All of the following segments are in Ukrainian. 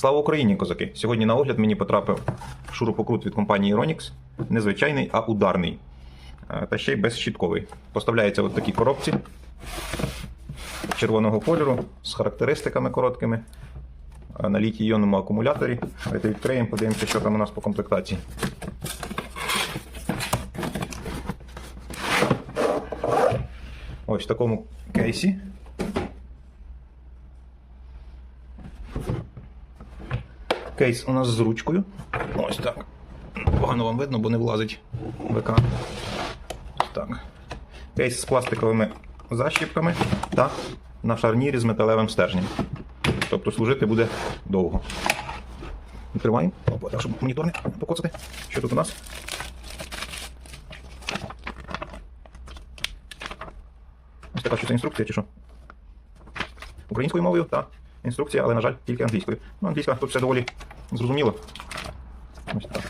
Слава Україні, козаки! Сьогодні на огляд мені потрапив шурупокрут від компанії Ronix. Незвичайний, а ударний. Е, Та ще й безщітковий. Поставляється в такій коробці червоного кольору з характеристиками короткими. е, На літій-іонному акумуляторі. Давайте відкриємо, подивимося, що там у нас по комплектації. Ось в такому кейсі. Кейс у нас з ручкою. Ось так. Погано вам видно, бо не влазить в екран. Ось так. Кейс з пластиковими защіпками та на шарнірі з металевим стержнем. Тобто служити буде довго. Відкриваємо. Опа, так, щоб монітор не покоцати. Що тут у нас? Ось така що це інструкція, чи що? Українською мовою, так. Інструкція, але, на жаль, тільки англійською. Ну, англійська тут все доволі зрозуміло. Ось так.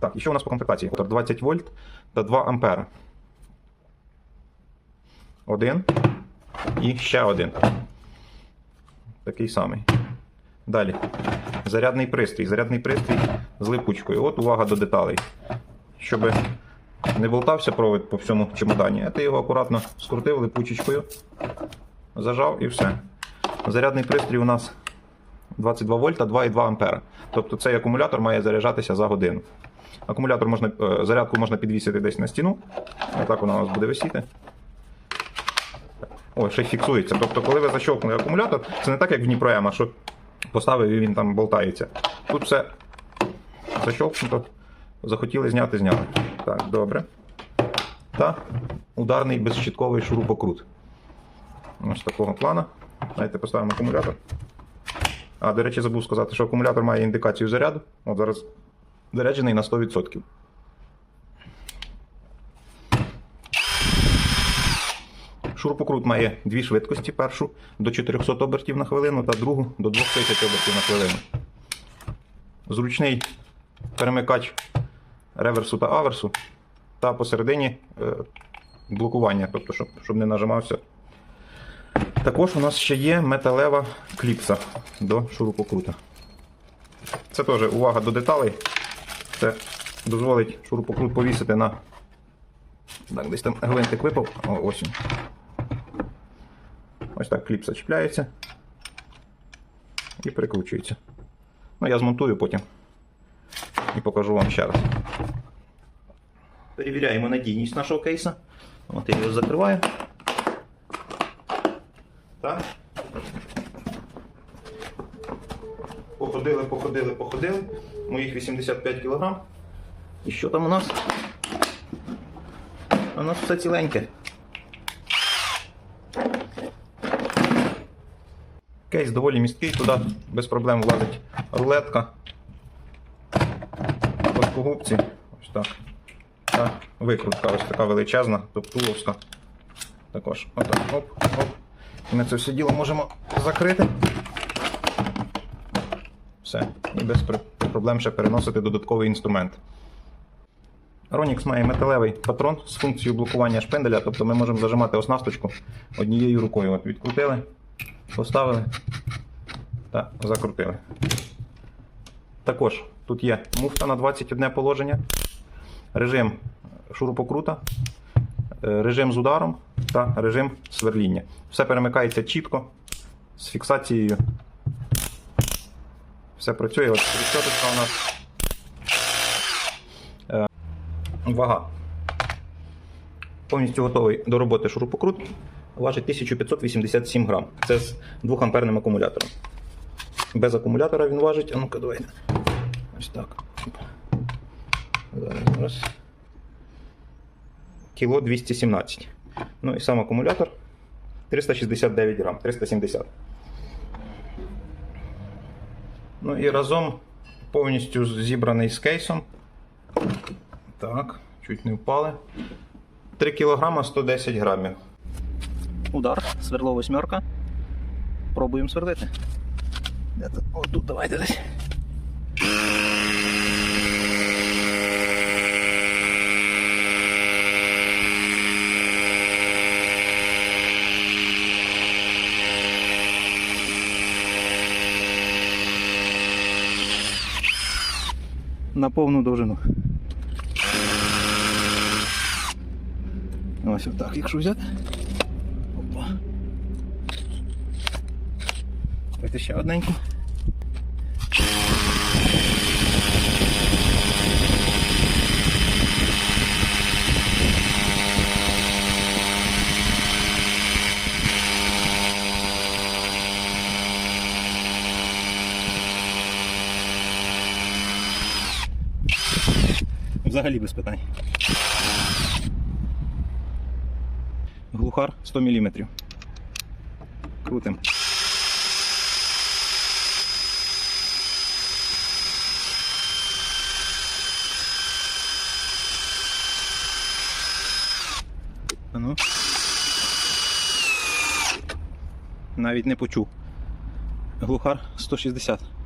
Так, і що у нас по комплектації? Мотор 20 вольт та 2 ампера. Один і ще один. Такий самий. Далі. Зарядний пристрій. Зарядний пристрій з липучкою. От увага до деталей. Щоб не болтався провід по всьому чемодані, а ти його акуратно скрутив липучечкою, зажав і все. Зарядний пристрій у нас 22 вольта, 2,2 ампера. Тобто цей акумулятор має заряджатися за годину. Акумулятор можна, е, зарядку можна підвісити десь на стіну. Отак вона у нас буде висіти. О, ще й фіксується. Тобто, коли ви защовкнули акумулятор, це не так, як в Дніпроема, що поставив і він там болтається. Тут все защовкнуто. Захотіли зняти, зняли. Так, добре. Та ударний безщитковий шурупокрут. Ось такого плана. Давайте поставимо акумулятор. А, до речі, забув сказати, що акумулятор має індикацію заряду. От зараз заряджений на 100%. Шурупокрут має дві швидкості: першу до 400 обертів на хвилину та другу до 2000 обертів на хвилину. Зручний перемикач реверсу та аверсу, та посередині е, блокування, тобто, щоб, щоб не нажимався. Також у нас ще є металева кліпса до шурупокрута. Це теж увага до деталей. Це дозволить шурупокрут повісити на. Так, десь там гвинтик випав. О, ось. Ось так кліпса чіпляється і прикручується. Ну, я змонтую потім і покажу вам ще раз. Перевіряємо надійність нашого кейса. От я його закриваю. Так. Походили, походили, походили. Моїх 85 кг. І що там у нас? У нас все ціленьке. Кейс доволі місткий, туди без проблем влазить рулетка. Плоскогубці. Ось так. Та викрутка ось така величезна, топтуловська. Також. Отак. Оп, оп. І ми це все діло можемо закрити. Все. І без проблем ще переносити додатковий інструмент. Ronix має металевий патрон з функцією блокування шпинделя, тобто ми можемо зажимати оснасточку однією рукою. От відкрутили, поставили та закрутили. Також тут є муфта на 21 положення, режим шурупокрута, е, режим з ударом та режим сверління. Все перемикається чітко з фіксацією. Все працює. От тріщоточка у нас. Е, Вага. Повністю готовий до роботи шурупокрут. Важить 1587 грам. Це з 2 амперним акумулятором. Без акумулятора він важить. А ну-ка, давайте. Ось так. Зараз. Кіло 217. Ну і сам акумулятор 369 грам, 370. Ну і разом повністю зібраний з кейсом. Так, чуть не впали. 3 кг 110 грамів. Удар, сверло восьмерка. Пробуємо свердити. Тут давайте десь. На повну довжину. Ось отак, якщо взяти. Опа. Давайте ще одненьку. Взагалі без питань. Глухар 100 мм. Крутим. Ну. Навіть не почув. Глухар 160.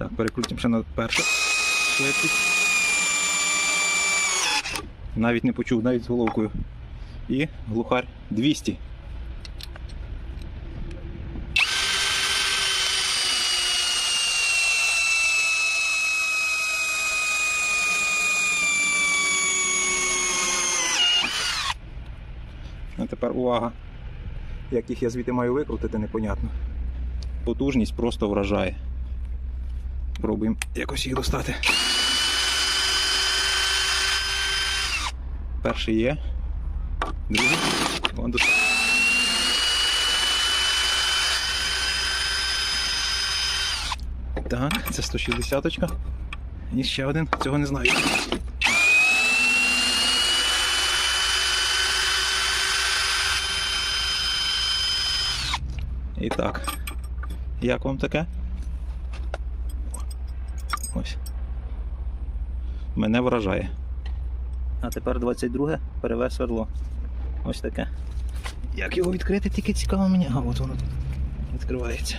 Так, перекрутимо ще на першу швидкість. Навіть не почув, навіть з головкою. І глухарь 200. А тепер увага. Як їх я звідти маю викрутити, непонятно. Потужність просто вражає. Пробуємо якось їх достати. Перший є. Другий. Вон достав. Так, це 160 -очка. І ще один, цього не знаю. І так. Як вам таке? Ось. Мене вражає. А тепер 22 переве сверло. Ось таке. Як його відкрити, тільки цікаво мені. А, от воно відкривається.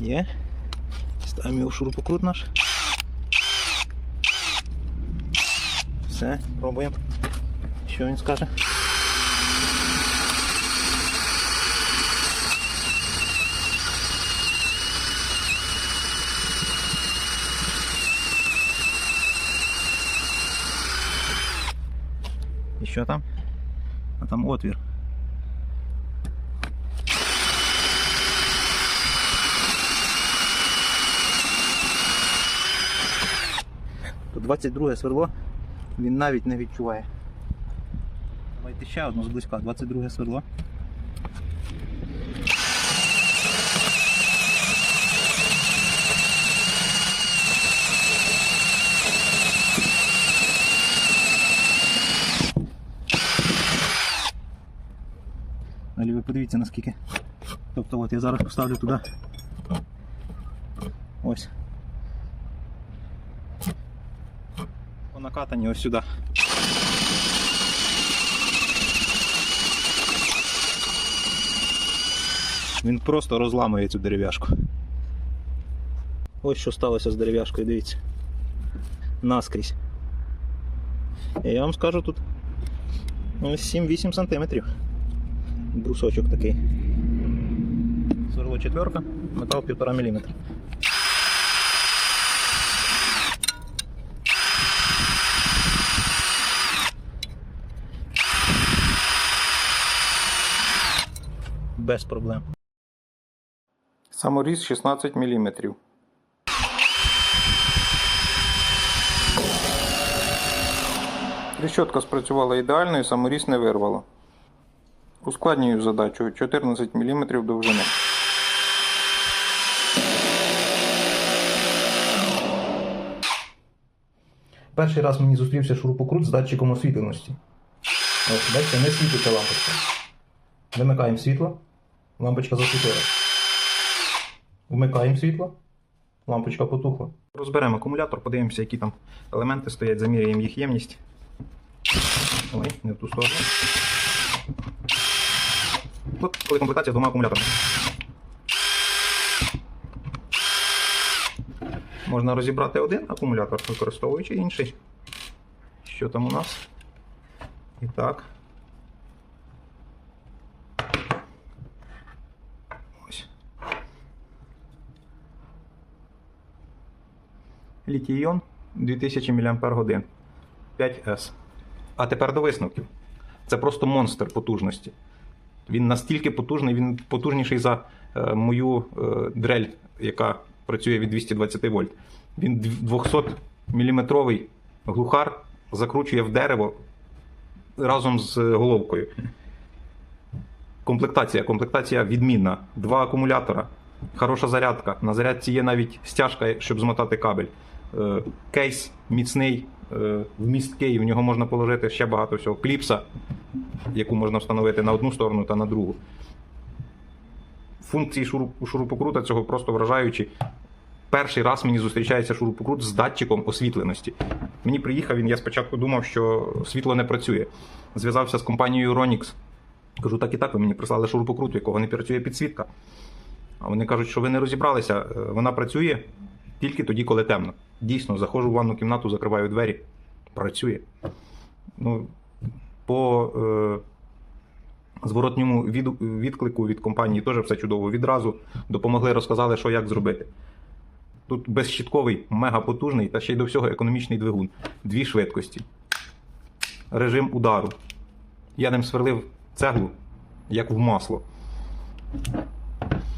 Є. Ставимо його в шурупокрут наш. Все, пробуємо. Що він скаже? Що там? А там отвір. То 22 сверло, він навіть не відчуває. Давайте ще одну зблизька, 22 сверло. Подивіться наскільки. Тобто от я зараз поставлю туди. Ось. По накатанні ось сюди. Він просто розламує цю дерев'яшку. Ось що сталося з дерев'яшкою, дивіться. Наскрізь. І я вам скажу тут ось 7-8 сантиметрів брусочок такий. Сверло четверка, метал 1,5 мм. Без проблем. Саморіз 16 мм. Тріщотка спрацювала ідеально і саморіз не вирвало. Ускладнюю задачу 14 мм довжини. Перший раз мені зустрівся шурупокрут з датчиком освітленості. Ось, бачите, не світиться лампочка. Вимикаємо світло, лампочка засвітила. Вмикаємо світло, лампочка потухла. Розберемо акумулятор, подивимося, які там елементи стоять, заміряємо їх ємність. Ой, не в ту сторону комплект, коли комплектація з двома акумуляторами. Можна розібрати один акумулятор, використовуючи інший. Що там у нас? І так. Літійон 2000 мАч 5С. А тепер до висновків. Це просто монстр потужності. Він настільки потужний, він потужніший за е, мою е, дрель, яка працює від 220 вольт. Він 200 мм глухар закручує в дерево разом з головкою. Комплектація. Комплектація відмінна. Два акумулятора, хороша зарядка. На зарядці є навіть стяжка, щоб змотати кабель. Е, Кейс міцний, е, вмісткий, в нього можна положити ще багато всього. Кліпса, яку можна встановити на одну сторону та на другу. Функції шурупокрута цього просто вражаючі. Перший раз мені зустрічається шурупокрут з датчиком освітленості. Мені приїхав він, я спочатку думав, що світло не працює. Зв'язався з компанією Ronix. Кажу, так і так, ви мені прислали шурупокрут, якого не працює підсвітка. А вони кажуть, що ви не розібралися, е, вона працює тільки тоді, коли темно. Дійсно, заходжу в ванну кімнату, закриваю двері, працює. Ну, по е, зворотньому від, відклику від компанії теж все чудово. Відразу допомогли, розказали, що як зробити. Тут безщітковий, мегапотужний та ще й до всього економічний двигун. Дві швидкості. Режим удару. Я ним сверлив цеглу, як в масло.